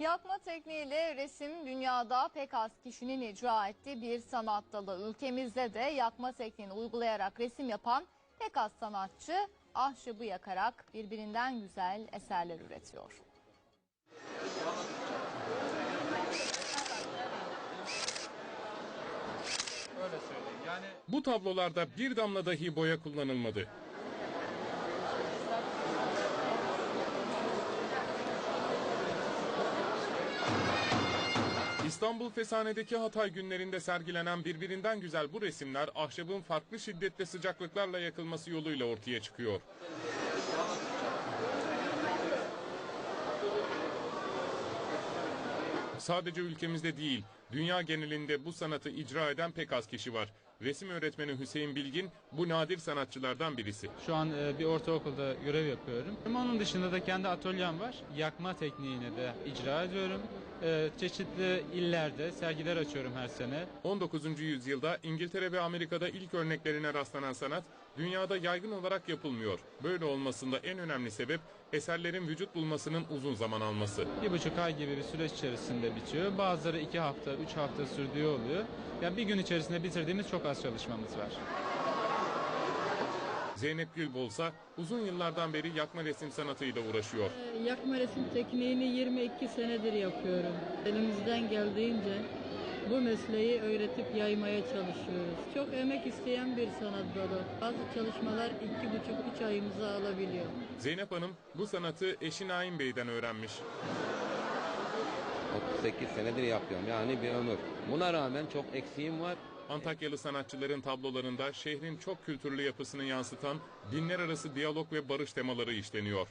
Yakma tekniğiyle resim dünyada pek az kişinin icra ettiği bir sanat dalı. Ülkemizde de yakma tekniğini uygulayarak resim yapan pek az sanatçı ahşabı yakarak birbirinden güzel eserler üretiyor. Bu tablolarda bir damla dahi boya kullanılmadı. İstanbul Fesane'deki Hatay günlerinde sergilenen birbirinden güzel bu resimler ahşabın farklı şiddetli sıcaklıklarla yakılması yoluyla ortaya çıkıyor. Sadece ülkemizde değil, dünya genelinde bu sanatı icra eden pek az kişi var. Resim öğretmeni Hüseyin Bilgin bu nadir sanatçılardan birisi. şu an e, bir ortaokulda görev yapıyorum. Ama onun dışında da kendi atölyem var. Yakma tekniğini de icra ediyorum. E, Çeşitli illerde sergiler açıyorum her sene. 19. yüzyılda İngiltere ve Amerika'da ilk örneklerine rastlanan sanat dünyada yaygın olarak yapılmıyor. Böyle olmasında en önemli sebep eserlerin vücut bulmasının uzun zaman alması. Bir buçuk ay gibi bir süreç içerisinde bitiyor. Bazıları iki hafta, üç hafta sürdüğü oluyor. Yani bir gün içerisinde bitirdiğimiz çok az çalışmamız var. Zeynep Gülbol ise uzun yıllardan beri yakma resim sanatıyla uğraşıyor. Yakma resim tekniğini 22 senedir yapıyorum. Elimizden geldiğince bu mesleği öğretip yaymaya çalışıyoruz. Çok emek isteyen bir sanat dalı. Bazı çalışmalar 2,5-3 ayımızı alabiliyor. Zeynep Hanım bu sanatı eşi Naim Bey'den öğrenmiş. 38 senedir yapıyorum yani bir ömür. Buna rağmen çok eksiğim var. Antakyalı sanatçıların tablolarında şehrin çok kültürlü yapısını yansıtan dinler arası diyalog ve barış temaları işleniyor.